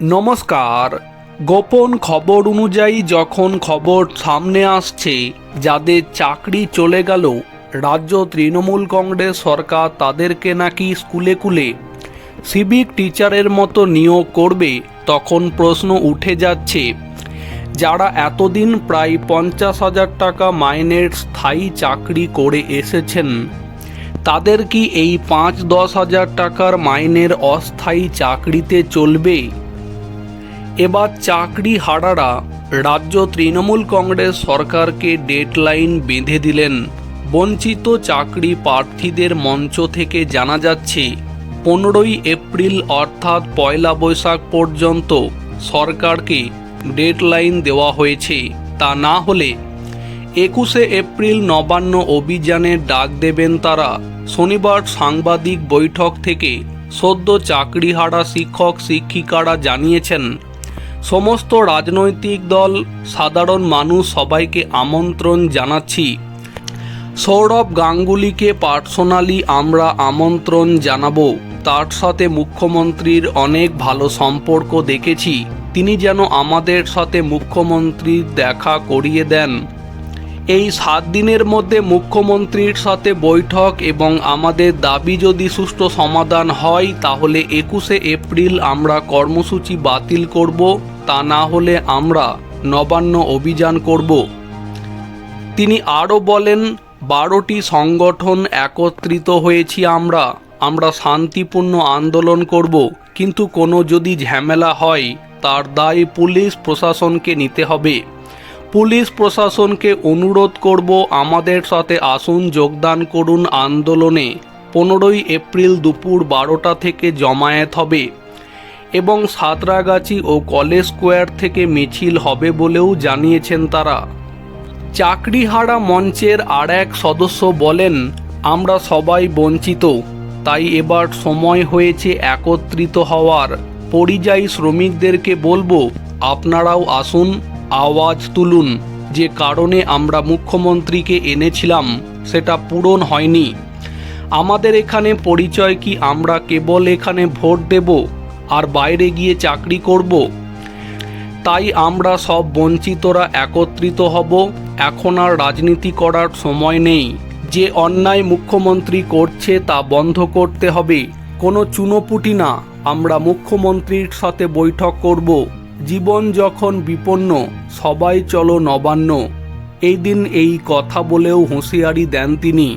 নমস্কার। গোপন খবর অনুযায়ী যখন খবর সামনে আসছে, যাদের চাকরি চলে গেল, রাজ্য তৃণমূল কংগ্রেস সরকার তাদেরকে নাকি স্কুলে কুলে সিভিক টিচারের মতো নিয়োগ করবে তখন প্রশ্ন উঠে যাচ্ছে। যারা এতদিন প্রায় পঞ্চাশ হাজার টাকা মাইনের স্থায়ী চাকরি করে এসেছেন, তাদের কি এই পাঁচ দশ হাজার টাকার মাইনের অস্থায়ী চাকরিতে চলবে? এবার চাকরি হারারা রাজ্য তৃণমূল কংগ্রেস সরকারকে ডেডলাইন বেঁধে দিলেন। বঞ্চিত চাকরি প্রার্থীদের মঞ্চ থেকে জানা যাচ্ছে, পনেরোই এপ্রিল অর্থাৎ পয়লা বৈশাখ পর্যন্ত সরকারকে ডেডলাইন দেওয়া হয়েছে। তা না হলে একুশে এপ্রিল নবান্ন অভিযানের ডাক দেবেন তারা। শনিবার সাংবাদিক বৈঠক থেকে সদ্য চাকরিহারা শিক্ষক শিক্ষিকারা জানিয়েছেন সমস্ত রাজনৈতিক দল, সাধারণ মানুষ সবাইকে আমন্ত্রণ জানাচ্ছি। সৌরভ গাঙ্গুলিকে পার্সোনালি আমরা আমন্ত্রণ জানাব। তার সাথে মুখ্যমন্ত্রীর অনেক ভালো সম্পর্ক দেখেছি। তিনি যেন আমাদের সাথে মুখ্যমন্ত্রীর দেখা করিয়ে দেন। এই সাত দিনের মধ্যে মুখ্যমন্ত্রীর সাথে বৈঠক এবং আমাদের দাবি যদি সুষ্ঠু সমাধান হয়, তাহলে একুশে এপ্রিল আমরা কর্মসূচি বাতিল করব। তা না হলে আমরা নবান্ন অভিযান করব। তিনি আরও বলেন, বারোটি সংগঠন একত্রিত হয়েছি আমরা আমরা শান্তিপূর্ণ আন্দোলন করব, কিন্তু কোনো যদি ঝামেলা হয়, তার দায় পুলিশ প্রশাসনকে নিতে হবে। পুলিশ প্রশাসনকে অনুরোধ করব, আমাদের সাথে আসুন, যোগদান করুন আন্দোলনে। পনেরোই এপ্রিল দুপুর বারোটা থেকে জমায়েত হবে। এবং সাঁতরাগাছি ও কলেজ স্কোয়ার থেকে মিছিল হবে বলেও জানিয়েছেন তারা। চাকরিহারা মঞ্চের আর এক সদস্য বলেন, আমরা সবাই বঞ্চিত, তাই এবার সময় হয়েছে একত্রিত হওয়ার। পরিযায়ী শ্রমিকদেরকে বলব, আপনারাও আসুন, আওয়াজ তুলুন। যে কারণে আমরা মুখ্যমন্ত্রীকে এনেছিলাম, সেটা পূরণ হয়নি। আমাদের এখানে পরিচয় কি? আমরা কেবল এখানে ভোট দেব? আর বাইরে গিয়ে চাকরি করব। তাই আমরা সব বঞ্চিতরা একত্রিত হব। এখন আর রাজনীতি করার সময় নেই। যে অন্যায় মুখ্যমন্ত্রী করছে তা বন্ধ করতে হবে। কোনো চুনোপুটি না। আমরা মুখ্যমন্ত্রীর সাথে বৈঠক করব। জীবন যখন বিপন্ন, সবাই চলো নবান্ন। এই দিন এই কথা বলেও হুঁশিয়ারি দেন তিনি।